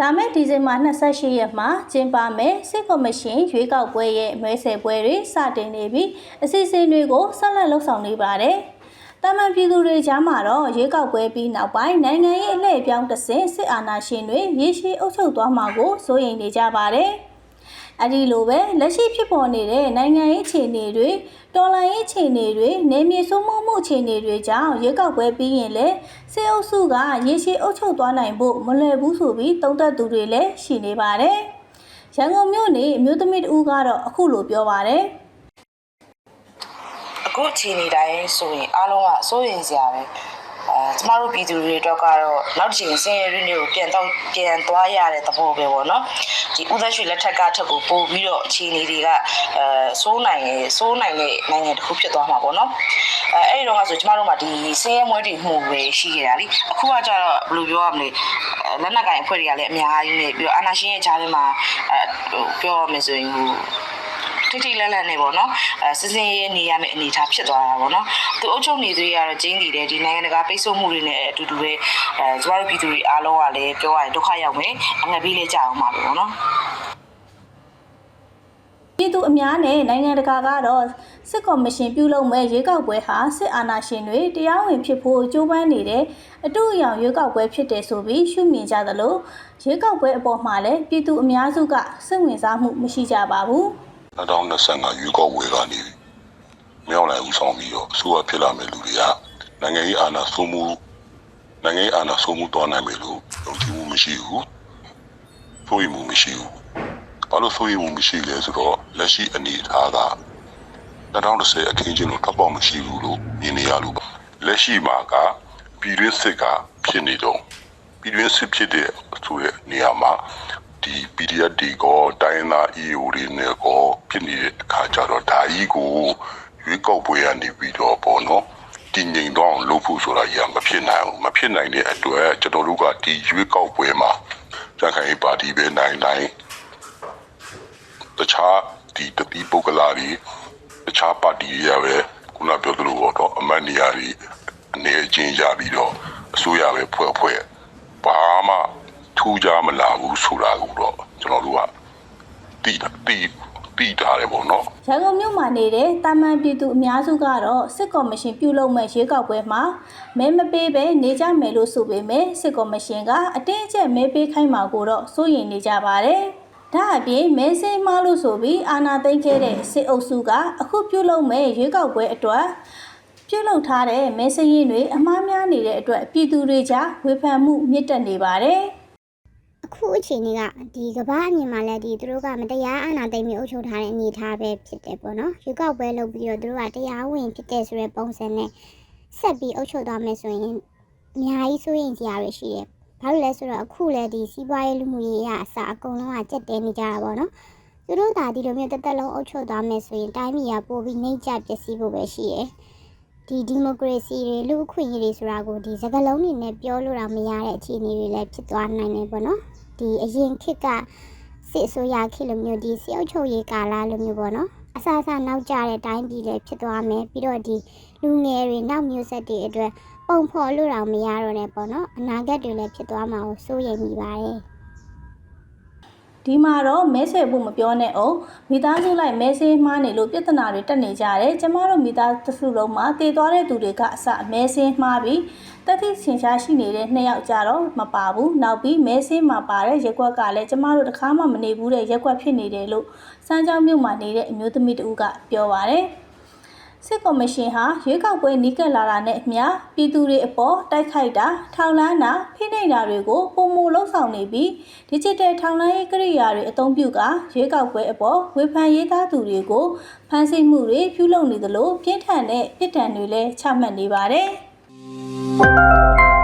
လာမယ့်ဒီဇင်ဘာ28ရက်မှာကျင်းပမယ်စစ်ကော်မရှင်ရွေးကောက်ပွဲရဲ့မဲဆယ်ပွဲတွေစတင်နေပြီးအစီအစဉ်တွေကိုဆက်လက်လှုပ်ဆောင်နေပါတယ်။တာမန်ပြည်သူတွေကြားမှာတော့ရွေးကောက်ပွဲပြီးနောက်ပိုင်းနိုင်ငံရေးအလှည့်ပြောင်းတစ်ဆင့်စစ်အာဏာရှင်တွေရေရှည်အုပ်ချုပ်သွားမှာကိုစိုးရိမ်နေကြပါတယ်။ အဒီလိုပဲလက်ရှိဖြစ်ပေါ်နေတဲ့နိုင်ငံရေးအခြေအနေတွေတော်လှန်ရေးအခြေအနေတွေနေမြေစိုးမိုးမှုအခြေအနေတွေကြောင့်ရွေးကောက်ပွဲပြီးရင်လည်းစစ်အုပ်စုကရေရှည်အုပ်ချုပ်သွားနိုင်ဖို့မလွယ်ဘူးဆိုပြီးသုံးသပ်သူတွေလည်းရှိနေပါတယ်။ရန်ကုန်မြို့နေအမျိုးသမီးတဦးကတော့အခုလိုပြောပါတယ်အခုအချိန်ဒီတိုင်းဆိုရင်အားလုံးကစိုးရင်စရာပဲ အဲကျမတို့ပြည်သူတွေအတွက်ကတော့နောက်တစ်ချိန်ဆင်းရဲရင်းတွေကိုပြန်တော့ပြန်သွားရတဲ့သဘောပဲပေါ့နော်ဒီဥသက်ရွှေလက်ထက်ကထက်ကိုပို့ပြီးတော့အခြေအနေတွေကအဲစိုးနိုင်ရယ်စိုးနိုင်တဲ့နိုင်ငံတစ်ခုဖြစ်သွားမှာပေါ့နော်အဲအဲ့ဒီတော့ကဆိုကျမတို့မှာဒီဆင်းရဲမွဲတွေမှုပဲရှိခဲ့တာလीအခုကကျတော့ဘယ်လိုပြောရမလဲအဲလက်နက်ကင်အဖွဲ့တွေကလည်းအများကြီးနေပြီးတော့အာနာရှင်ရဲ့ဂျားထဲမှာအဲဟိုပြောရမယ်ဆိုရင်ဟို ထိထိလက်လက်နဲ့ပေါ့နော်အဲစစင်းရဲနေရမယ့်အနေအထားဖြစ်သွားတာပေါ့နော်သူအုပ်ချုပ်နေသူတွေကတော့ကျင်းနေတယ်ဒီနိုင်ငံတကာပိတ်ဆို့မှုတွေနဲ့အတူတူပဲအဲကျမတို့ပြည်သူတွေအားလုံးကလည်းပြောရရင်ဒုက္ခရောက်မယ်အငတ်ပြီးလေးကြအောင်ပါပဲပေါ့နော်။ပြည်သူအများနဲ့နိုင်ငံတကာကတော့စစ်ကော်မရှင်ပြုလုပ်မဲ့ရွေးကောက်ပွဲဟာစစ်အာဏာရှင်တွေတရားဝင်ဖြစ်ဖို့ကြိုးပမ်းနေတဲ့အတူအယောင်ရွေးကောက်ပွဲဖြစ်တယ်ဆိုပြီးရှုမြင်ကြသလိုရွေးကောက်ပွဲအပေါ်မှာလည်းပြည်သူအများစုကစိတ်ဝင်စားမှုမရှိကြပါဘူး။ 2025ရွေးကောက်ပွဲကနေမြောက်နိုင်ဦးဆောင်ပြီးတော့အစိုးရဖြစ်လာမယ့်လူတွေကနိုင်ငံရေးအာဏာစိုးမှုနိုင်ငံရေးအာဏာစိုးမှုတော်နိုင်မယ်လို့ယုံကြည်မှုမရှိဘူး။စိုးရိမ်မှုမရှိဘူး။ဘာလို့စိုးရိမ်မှုမရှိလဲဆိုတော့လက်ရှိအနေအထားက2010အခင်းကျင်းလို့ထပ်ပေါက်မရှိဘူးလို့မြင်နေရလို့ပါ။လက်ရှိမှာကပြည်တွင်းစစ်ကဖြစ်နေတော့ပြည်တွင်းစစ်ဖြစ်တဲ့ဆိုတဲ့နေရာမှာ ဒီ PDF ဒီကောတိုင်းသား EO တွေနဲ့ကောဖြစ်နေတဲ့အခါကျတော့ဒါကြီးကိုရွေးကောက်ပွဲကနေပြီးတော့ပေါ့နော်တည်ငြိမ်တော့အောင်လုပ်ဖို့ဆိုတာကြီးကမဖြစ်နိုင်ဘူးမဖြစ်နိုင်တဲ့အတွက်ကျွန်တော်တို့ကဒီရွေးကောက်ပွဲမှာကြံ့ခိုင်ရေးပါတီပဲနိုင်နိုင်တခြားဒီတတိပုဂ္ဂလာတွေတခြားပါတီတွေရပဲခုနပြောသလိုတော့အမတ်နေရာတွေအနေအချင်းရပြီးတော့အစိုးရပဲဖွဲ့ဖွဲ့ဘာမှ ထူးခြားမလာဘူးဆိုတာကိုတော့ကျွန်တော်တို့ကတိတိတိထားတယ်ပေါ့နော်ရန်ကုန်မြို့မှာနေတဲ့တာမန်ပြည်သူအများစုကတော့စစ်ကော်မရှင်ပြုလုပ်မဲ့ရွေးကောက်ပွဲမှာမဲမပေးဘဲနေကြမယ်လို့ဆိုပေမဲ့စစ်ကော်မရှင်ကအတင်းအကျပ်မဲပေးခိုင်းမှာကိုတော့စိုးရိမ်နေကြပါတယ်။ဒါအပြင်မဲစိမ်းမလို့ဆိုပြီးအာဏာသိမ်းခဲ့တဲ့စစ်အုပ်စုကအခုပြုလုပ်မဲ့ရွေးကောက်ပွဲအတွက်ပြုလုပ်ထားတဲ့မဲစရင်တွေအမှားများနေတဲ့အတွက်ပြည်သူတွေကြားဝေဖန်မှုမြင့်တက်နေပါတယ်။ အခုအချိန်ကဒီကမ္ဘာအမြင်မှာလည်းဒီသူတို့ကမတရားအာဏာသိမ်းပြီးအုပ်ချုပ်ထားတဲ့အနေအထားပဲဖြစ်တယ်ပေါ့နော်ရွေးကောက်ပွဲလုပ်ပြီးတော့သူတို့ကတရားဝင်ဖြစ်တဲ့ဆိုတဲ့ပုံစံနဲ့ဆက်ပြီးအုပ်ချုပ်သွားမယ်ဆိုရင်အများကြီးစိုးရိမ်စရာတွေရှိတယ်ဘာလို့လဲဆိုတော့အခုလည်းဒီစီးပွားရေးလူမှုရေးအရအစအကုန်လုံးကကြက်တဲနေကြတာပေါ့နော်သူတို့သာဒီလိုမျိုးတက်တက်လုံးအုပ်ချုပ်သွားမယ်ဆိုရင်တိုင်းပြည်ကပိုပြီးနှိမ့်ကျပျက်စီးဖို့ပဲရှိရယ် ဒီဒီမိုကရေစီတွေလူ့အခွင့်အရေးတွေဆိုတာကိုဒီစကားလုံးတွေနဲ့ပြောလို့တော့မရတဲ့အခြေအနေတွေလည်းဖြစ်သွားနိုင်တယ်ပေါ့နော်ဒီအရင်ခေတ်ကစစ်အစိုးရခေတ်လိုမျိုးဒီစစ်အုပ်ချုပ်ရေးကာလလိုမျိုးပေါ့နော်အဆအဆနောက်ကျတဲ့အတိုင်းပြည်လည်းဖြစ်သွားမယ်ပြီးတော့ဒီလူငယ်တွေနောက်မျိုးဆက်တွေအတွက်ပုံဖော်လို့တော့မရတော့နဲ့ပေါ့နော်အနာဂတ်တွေလည်းဖြစ်သွားမှာကိုစိုးရိမ်မိပါတယ် ဒီမှာတော့မဲဆယ်ဖို့မပြောနဲ့အောင်မိသားစုလိုက်မဲဆေးမှားနေလို့ပြဿနာတွေတက်နေကြတယ်ကျမတို့မိသားစုလုံးမှာတည်သွားတဲ့သူတွေကအစမဲဆေးမှားပြီးတက်သည့်ဆင်ရှားရှိနေတဲ့နှစ်ယောက်ကြတော့မပါဘူးနောက်ပြီးမဲဆေးမှာပါတဲ့ရက်ကွက်ကလည်းကျမတို့တခါမှမနေဘူးတဲ့ရက်ကွက်ဖြစ်နေတယ်လို့စမ်းချောင်းမြို့မှာနေတဲ့အမျိုးသမီးတဦးကပြောပါတယ် စစ်ကော်မရှင်ဟာရွေးကောက်ပွဲနီးကပ်လာတာနဲ့အမျှပြည်သူတွေအပေါ်တိုက်ခိုက်တာထောင်လန်းတာဖိနှိပ်တာတွေကိုပုံမလှုပ်ဆောင်နေပြီး digital ထောင်လိုင်းရေးကိရိယာတွေအသုံးပြုကရွေးကောက်ပွဲအပေါ်ဝေဖန်ရေးသားသူတွေကိုဖမ်းဆီးမှုတွေပြုလုပ်နေသလိုပြင်းထန်တဲ့ပြစ်ဒဏ်တွေလည်းချမှတ်နေပါတယ်။